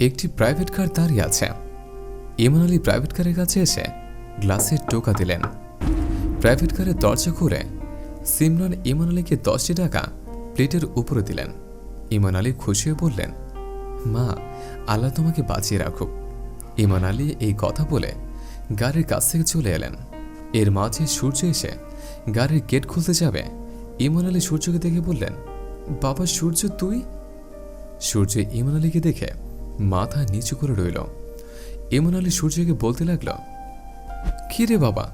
একটি private car দাঁড়িয়ে আছে। ইমান আলী প্রাইভেট কারের কাছে এসে গ্লাসের টোকা দিলেন। প্রাইভেট কারের দরজা খুলে সিমরান ইমান আলীকে দশটি টাকা প্লেটের উপরে দিলেন। ইমান আলী খুশি হয়ে বললেন, মা, আল্লাহ তোমাকে বাঁচিয়ে রাখুক। ইমান আলী এই কথা বলে গাড়ির কাছ থেকে চলে এলেন। এর মাঝে সূর্য এসে গাড়ির গেট খুলতে যাবে। ইমান আলী সূর্যকে দেখে বললেন, বাবা, সূর্য তুই? সূর্য ইমান আলীকে দেখে মাথা নিচু করে রইল। ইমান আলী সূর্যকে বলতে লাগল, কি রে বাবা,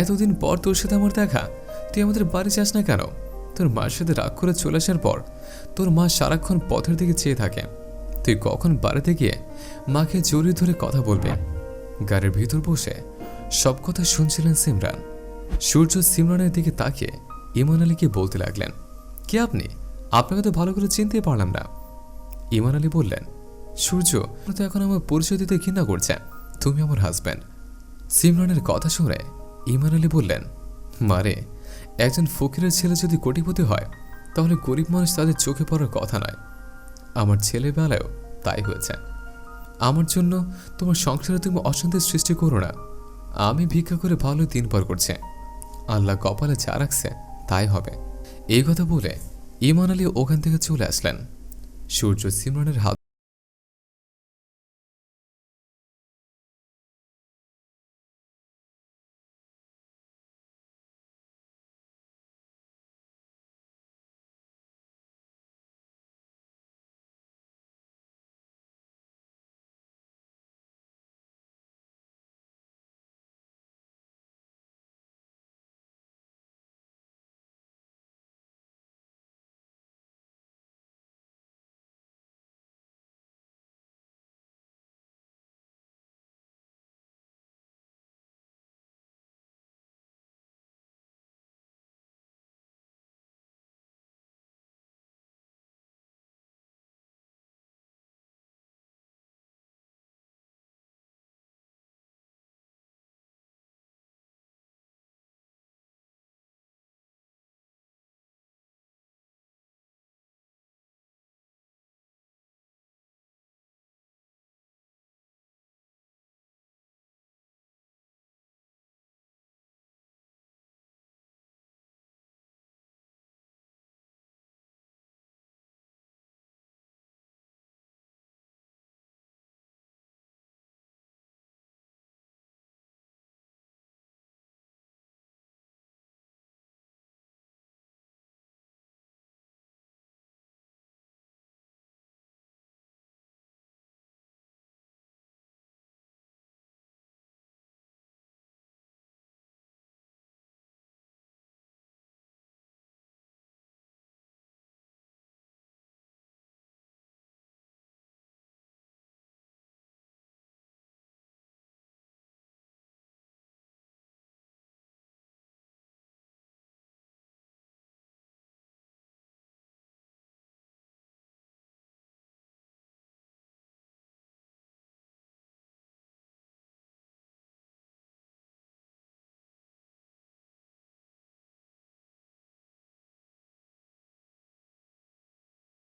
এতদিন পর তোর সাথে আমার দেখা? তুই আমাদের বাড়ি যাস না কেন? তোর মার সাথে রাগ করে চলে আসার পর তোর মা সারাক্ষণ পথের দিকে চেয়ে থাকে। তুই কখন বাড়িতে গিয়ে মাকে জড়িয়ে ধরে কথা বলবে? গাড়ির ভিতর বসে সব কথা শুনছিলেন সিমরান। সূর্য সিমরানের দিকে তাকিয়ে ইমান আলীকে বলতে লাগলেন, কে আপনি? আপনাকে তো ভালো করে চিনতে পারলাম না। ইমান আলী বললেন সূর্য তো এখন আমার পরিচয় দিতে ঘৃণা করছে। তুমি আমার হাজব্যান্ড সিমরানের কথা শুনে ইমান আলী বললেন মারে একজন ফকিরের ছেলে যদি কোটিপতি হয়, তাহলে গরিব মানুষ তাদের চোখে পড়ার কথা নয়। আমার ছেলেবেলায়ও তাই হয়েছে। আমার জন্য তোমার সংসারে তুমি অশান্তির সৃষ্টি করো না। আমি ভিক্ষা করে ভালো দিন পার করছে। আল্লাহ কপালে যা রাখছে, তাই হবে। এই কথা বলে ইমান আলী ওখান থেকে চলে আসলেন। সূর্য সিমরানের হাত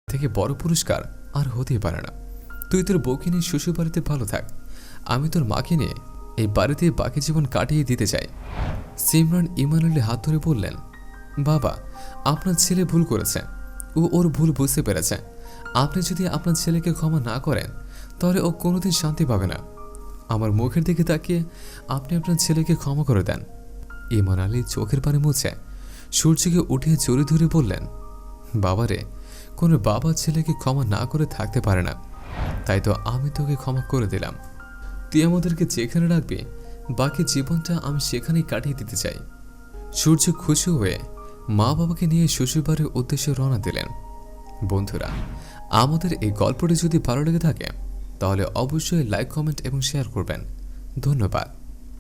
থেকে বড় পুরস্কার আর হতেই পারে না। তুই তোর বউকে নিয়ে শ্বশুর বাড়িতে ভালো থাক। আমি তোর মাকে নিয়ে এই বাড়িতে বাকি জীবন কাটিয়ে দিতে চাই। সিমরান ইমানুল্লি হাত ধরে বললেন, বাবা, আপনার ছেলে ভুল করেছে। ও ওর ভুল বুঝতে পেরেছে। আপনি যদি আপনার ছেলেকে ক্ষমা না করেন, তাহলে ও কোনোদিন শান্তি পাবে না। আমার মুখের দিকে তাকিয়ে আপনি আপনার ছেলেকে ক্ষমা করে দেন। ইমান আলী চোখের পানি মুছে সূর্যকে উঠিয়ে জড়ি ধরে বললেন, বাবারে কোনো বাবা ছেলেকে ক্ষমা না করে থাকতে পারে না। তাই তো আমি তোকে ক্ষমা করে দিলাম। তুই আমাদেরকে যেখানে রাখবি, বাকি জীবনটা আমি সেখানেই কাটিয়ে দিতে চাই। সূর্য খুশি হয়ে মা বাবাকে নিয়ে শ্বশুরবাড়ির উদ্দেশ্যে রওনা দিলেন। বন্ধুরা, আমাদের এই গল্পটি যদি ভালো লেগে থাকে, তাহলে অবশ্যই লাইক কমেন্ট এবং শেয়ার করবেন। ধন্যবাদ।